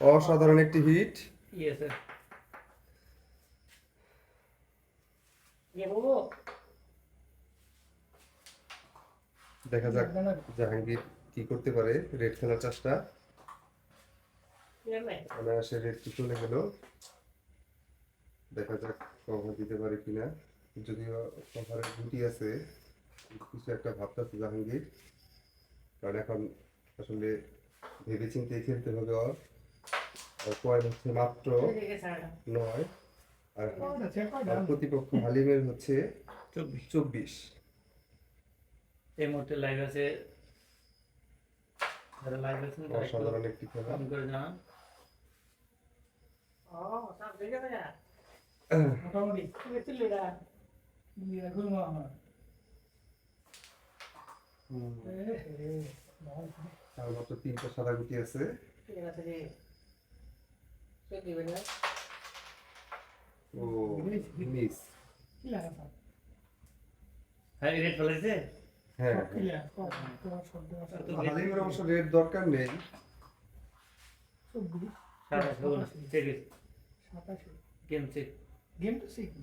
অসাধারণ একটি হিট। দেখা যাক জাহাঙ্গীর কি করতে পারে রেড খেলার চাষটা। অনায়াসে রেডটি চলে গেল। দেখা যাক কভার দিতে পারে কিনা। যদিও কভারের গুটি আছে কিছু একটা ভাবতেছে জাহাঙ্গীর। কারণ এখন আসলে ভেবে চিন্তে খেলতে হবে ওর। আর পয়েন্ট হচ্ছে মাত্র নয়। আর আর প্রতিপক্ষ হালিমের হচ্ছে চব্বিশ। এই মুহূর্তে লাইভ আছে। যারা লাইভ আছেন অসাধারণ একটি খেলা। কম করে জানান। মোটামুটি। আর মাত্র তিনটা সাদা গুটি আছে। ও মিস। হ্যাঁ রেড ফেলেছে হ্যাঁ। হালিমের অবশ্য রেড দরকার নেই। চেক গেম চেক গেম তো শিখি।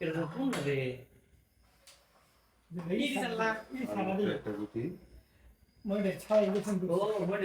এটা কোন রে একটা গুটি মনে ছাই গেছেন ও বড়